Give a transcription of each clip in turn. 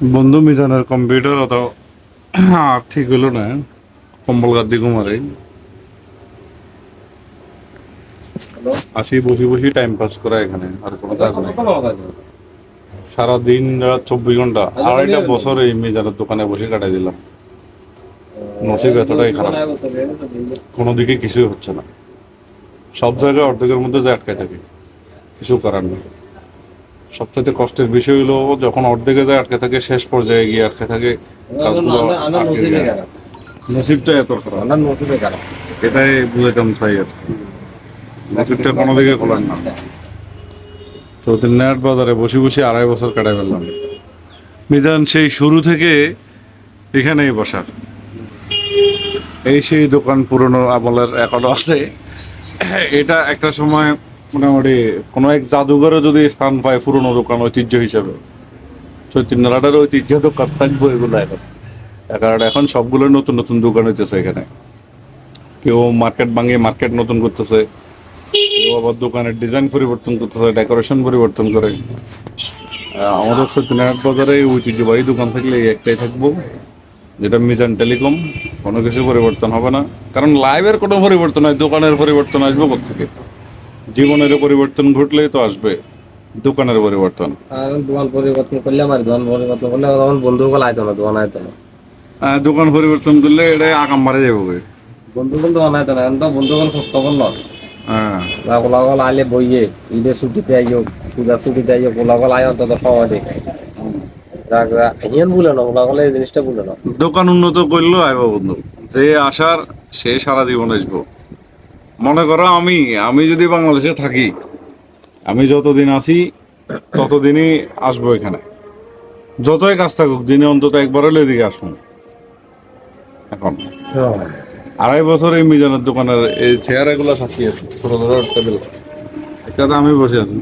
বন্ধু মিজানের কম্পিউটার অত আর ঠিক হলো না। কম্বল গাদ্দি ঘুমারে আসি বসি বসি টাইম পাস করা এখানে আর কোনো কাজ নেই। সারাদিন রাত চব্বিশ ঘণ্টা। আড়াইটা বছর এই মিজানের দোকানে বসে কাটাই দিলাম। নসিব এতটাই খারাপ। কোনো দিকে কিছুই হচ্ছে না। সব জায়গায় অর্ধেকের মধ্যে যে আটকায় থাকে। কিছু করার নেই। সবচেয়ে কষ্টের বিষয় হলো যখন অর্ধেকে যায় আটকে থাকে শেষ পর্যায়ে গিয়ে আটকে থাকে কাজগুলো নসিবটা এত খারাপ। এটাই বুঝাইতাম চাই আর। নসিবটা কোনো দিকে খোলার না। তো নেট বাজারে বসে বসে আড়াই বছর কাটাই ফেললাম। মিজান সেই শুরু থেকে এখানেই বসার। এই সেই দোকান পুরনো আমলের এখনও আছে। এটা একটা সময় মোটামুটি কোনো এক জাদুঘরে যদি স্থান পায় পুরনো দোকান ঐতিহ্য হিসেবে। চৈতন্যরাটার ঐতিহ্য তো থাকব এগুলো এখন। এখন এখন সবগুলো নতুন নতুন দোকান হইতেছে এখানে। কেউ মার্কেট ভাঙিয়ে মার্কেট নতুন করতেছে, কেউ আবার দোকানের ডিজাইন পরিবর্তন করতেছে, ডেকোরেশন পরিবর্তন করে। আমাদের সত্যিনারায়ণ বাজারে ঐতিহ্যবাহী দোকান থাকলে এই একটাই থাকব, যেটা মিজান টেলিকম। কোনো কিছু পরিবর্তন হবে না। কারণ লাইভের কোনো পরিবর্তন হয় দোকানের পরিবর্তন আসবে থেকে জীবনের পরিবর্তন ঘটলেই তো আসবে দোকানের পরিবর্তন। দোকান পরিবর্তন করলে আমার দোকান পরিবর্তন করলে তখন বন্ধু গুলো আইতো না দোকান আইতো না। দোকান পরিবর্তন করলে এটা আকাম মারে যাবে বন্ধু গুলো দোকান আইতো না তো বন্ধু গুলো খোঁজ খবর নয়। হ্যাঁ। গোলা গল আইলে বইয়ে ঈদের ছুটিতে আইও পূজা ছুটিতে আইও গোলা গল আয় অন্তত দেখে। হিয়ান ভুলে না গোলা গলে এই জিনিসটা না। দোকান উন্নত করল আইব বন্ধু যে আসার সে সারা জীবন আসব। মনে করো আমি আমি যদি বাংলাদেশে থাকি আমি যতদিন আছি ততদিনই আসব এখানে। যতই কাজ থাকুক দিনে অন্তত একবার হলে এদিকে আসব। এখন আড়াই বছর এই মিজানের দোকানের এই চেয়ার এগুলো সাথে আছে ছোট ছোট টেবিল। একটাতে আমি বসে আছি।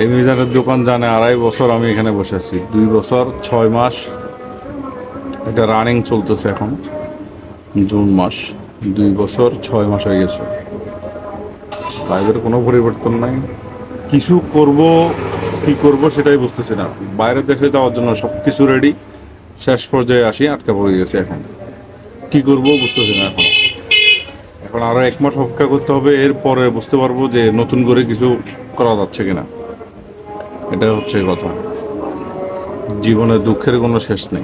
এই মিজানের দোকান জানে আড়াই বছর আমি এখানে বসে আছি। দুই বছর ছয় মাস এটা রানিং চলতেছে এখন জুন মাস। দুই বছর, ছয় মাস হয়ে গেছে। লাইভের কোনো পরিবর্তন নাই। কিছু করব, কি করব সেটাই বুঝতেছি না। বাইরের দেশে যাওয়ার জন্য সব কিছু রেডি শেষ পর্যায়ে আসি, আটকা পড়ে গেছে এখন। কি করব বুঝতেছি না এখন। এখন আরও এক মাস অপেক্ষা করতে হবে, এরপরে বুঝতে পারব যে নতুন করে কিছু করা যাচ্ছে কিনা। এটা হচ্ছে কথা। জীবনে দুঃখের কোনো শেষ নেই।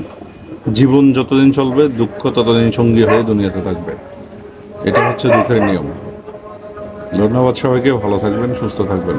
জীবন যতদিন চলবে, দুঃখ ততদিন সঙ্গী হয়ে দুনিয়াতে থাকবে। এটা হচ্ছে দুঃখের নিয়ম। ধন্যবাদ সবাইকে ভালো থাকবেন সুস্থ থাকবেন।